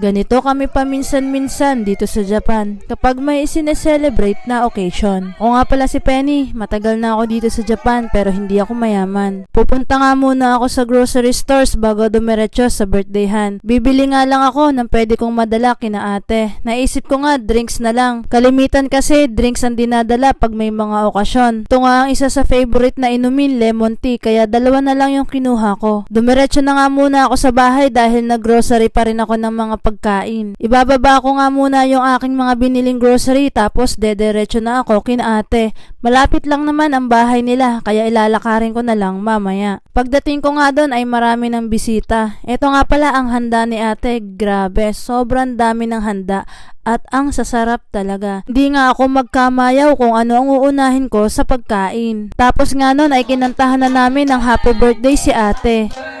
Ganito kami paminsan-minsan dito sa Japan kapag may sineselebrate na occasion. O nga pala si Penny, matagal na ako dito sa Japan pero hindi ako mayaman. Pupunta nga muna ako sa grocery stores bago dumiretso sa birthdayhan. Bibili nga lang ako ng pwede kong madala kina ate. Naisip ko nga drinks na lang. Kalimitan kasi drinks ang dinadala pag may mga okasyon. Ito nga ang isa sa favorite na inumin, lemon tea, kaya dalawa na lang yung kinuha ko. Dumiretso na nga muna ako sa bahay dahil nag-grocery pa rin ako ng mga pagkain. Ibababa ko nga muna yung aking mga biniling grocery tapos dederecho na ako kina ate. Malapit lang naman ang bahay nila kaya ilalakarin ko na lang mamaya. Pagdating ko nga doon ay marami ng bisita. Ito nga pala ang handa ni ate. Grabe, sobrang dami ng handa at ang sasarap talaga. Hindi nga ako magkamayaw kung ano ang uunahin ko sa pagkain. Tapos nga nun ay kinantahan na namin ng happy birthday si ate. Happy birthday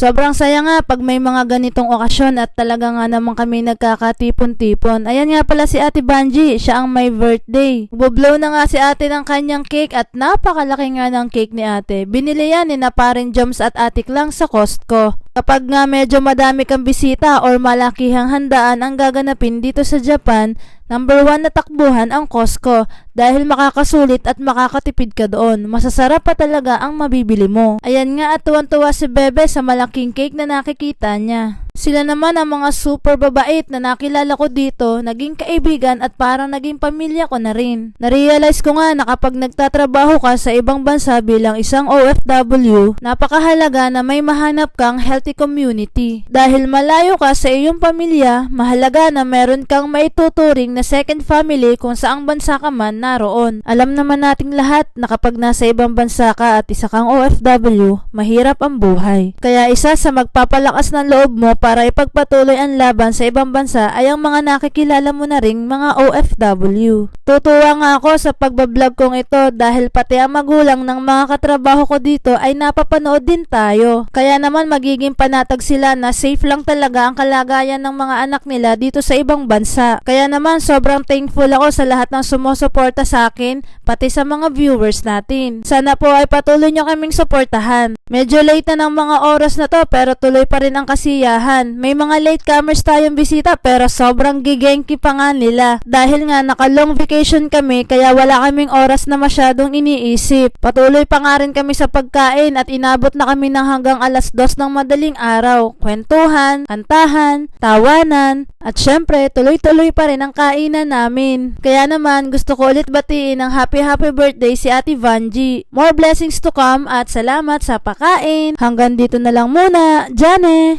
Sobrang saya nga pag may mga ganitong okasyon at talaga nga naman kami nagkakatipon-tipon. Ayan nga pala si Ate Banji, siya ang may birthday. Bublow na nga si ate ng kanyang cake at napakalaki nga ng cake ni ate. Binili yan ni na parin Joms at atik lang sa Costco. Kapag nga medyo madami kang bisita or malakihang handaan ang gaganapin dito sa Japan, number one na takbuhan ang Costco dahil makakasulit at makakatipid ka doon. Masasarap pa talaga ang mabibili mo. Ayan nga at tuwan-tuwa si Bebe sa malaking cake na nakikita niya. Sila naman ang mga super babait na nakilala ko dito, naging kaibigan at parang naging pamilya ko na rin. Narealize ko nga na kapag nagtatrabaho ka sa ibang bansa bilang isang OFW, napakahalaga na may mahanap kang healthy community. Dahil malayo ka sa iyong pamilya, mahalaga na meron kang maituturing na second family kung saang bansa ka man naroon. Alam naman nating lahat na kapag nasa ibang bansa ka at isa kang OFW, mahirap ang buhay. Kaya isa sa magpapalakas ng loob mo para ipagpatuloy ang laban sa ibang bansa ay ang mga nakikilala mo na ring mga OFW. Tutuwa nga ako sa pagbablog kong ito dahil pati ang magulang ng mga katrabaho ko dito ay napapanood din tayo. Kaya naman magiging panatag sila na safe lang talaga ang kalagayan ng mga anak nila dito sa ibang bansa. Kaya naman sobrang thankful ako sa lahat ng sumusuporta sa akin pati sa mga viewers natin. Sana po ay patuloy nyo kaming suportahan. Medyo late na ng mga oras na to pero tuloy pa rin ang kasiyahan. May mga late comers tayong bisita pero sobrang gigenki pa nga nila. Dahil nga naka-long vacation kami kaya wala kaming oras na masyadong iniisip. Patuloy pa nga rin kami sa pagkain at inabot na kami ng hanggang alas dos ng madaling araw. Kwentuhan, kantahan, tawanan, at syempre tuloy-tuloy pa rin ang kainan namin. Kaya naman gusto ko ulit batiin ng happy happy birthday si Ate Vanji. More blessings to come at salamat sa pakain. Hanggang dito na lang muna. Jane!